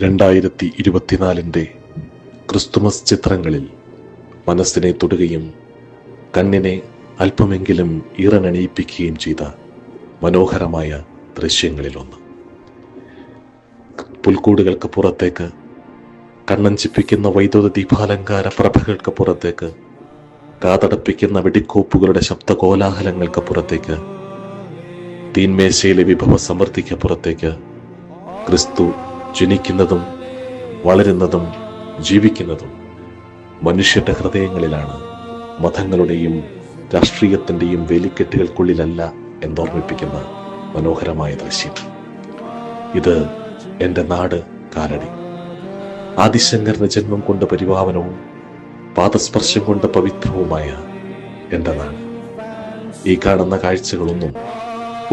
രണ്ടായിരത്തി ഇരുപത്തിനാലിന്റെ ക്രിസ്തുമസ് ചിത്രങ്ങളിൽ മനസ്സിനെ തൊടുകയും കണ്ണിനെ അല്പമെങ്കിലും ഈറനണിയിപ്പിക്കുകയും ചെയ്ത മനോഹരമായ ദൃശ്യങ്ങളിലൊന്ന്. പുൽക്കൂടുകൾക്ക് പുറത്തേക്ക് കണ്ണഞ്ചിപ്പിക്കുന്ന വൈദ്യുത ദീപാലങ്കാര പ്രഭകൾക്ക് പുറത്തേക്ക് കാതടപ്പിക്കുന്ന വെടിക്കോപ്പുകളുടെ ശബ്ദ കോലാഹലങ്ങൾക്ക് പുറത്തേക്ക് തീന്മേശയിലെ വിഭവ സമൃദ്ധിക്ക് പുറത്തേക്ക് ക്രിസ്തു ജനിക്കുന്നതും വളരുന്നതും ജീവിക്കുന്നതും മനുഷ്യന്റെ ഹൃദയങ്ങളിലാണ് മതങ്ങളുടെയും രാഷ്ട്രീയത്തിന്റെയും വേലിക്കെട്ടുകൾക്കുള്ളിലല്ല എന്നോർമ്മിപ്പിക്കുന്ന മനോഹരമായ ദൃശ്യം. ഇത് എന്റെ നാട് കാലടി. ആദിശങ്കറിന്റെ ജന്മം കൊണ്ട് പരിപാവനവും പാദസ്പർശം കൊണ്ട് പവിത്രവുമായ എന്റെ നാട്. ഈ കാണുന്ന കാഴ്ചകളൊന്നും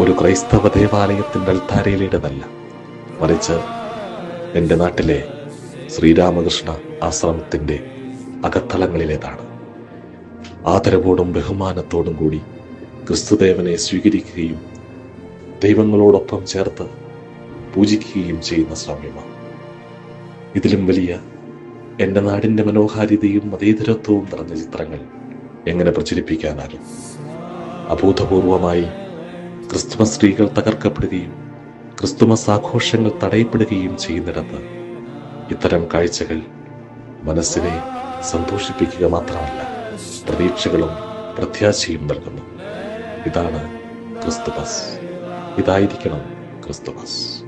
ഒരു ക്രൈസ്തവ ദേവാലയത്തിന്റെ അൽത്താരയിലേടതല്ല മറിച്ച് എന്റെ നാട്ടിലെ ശ്രീരാമകൃഷ്ണ ആശ്രമത്തിന്റെ അകത്തളങ്ങളിലേതാണ്. ആദരവോടും ബഹുമാനത്തോടും കൂടി ക്രിസ്തുദേവനെ സ്വീകരിക്കുകയും ദൈവങ്ങളോടൊപ്പം ചേർത്ത് പൂജിക്കുകയും ചെയ്യുന്ന ശ്രമ്യമാണ് ഇതിലും വലിയ എന്റെ നാടിന്റെ മനോഹാരിതയും മതേതരത്വവും നിറഞ്ഞ ചിത്രങ്ങൾ എങ്ങനെ പ്രചരിപ്പിക്കാനാകും? അഭൂതപൂർവമായി ക്രിസ്തുമസ് സ്ത്രീകൾ തകർക്കപ്പെടുകയും ക്രിസ്തുമസ് ആഘോഷങ്ങൾ തടയപ്പെടുകയും ചെയ്യുന്നിടത്ത് ഇത്തരം കാഴ്ചകൾ മനസ്സിനെ സന്തോഷിപ്പിക്കുക മാത്രമല്ല പ്രതീക്ഷകളും പ്രത്യാശയും നൽകുന്നു. ഇതാണ് ക്രിസ്തുമസ്. ഇതായിരിക്കണം ക്രിസ്തുമസ്.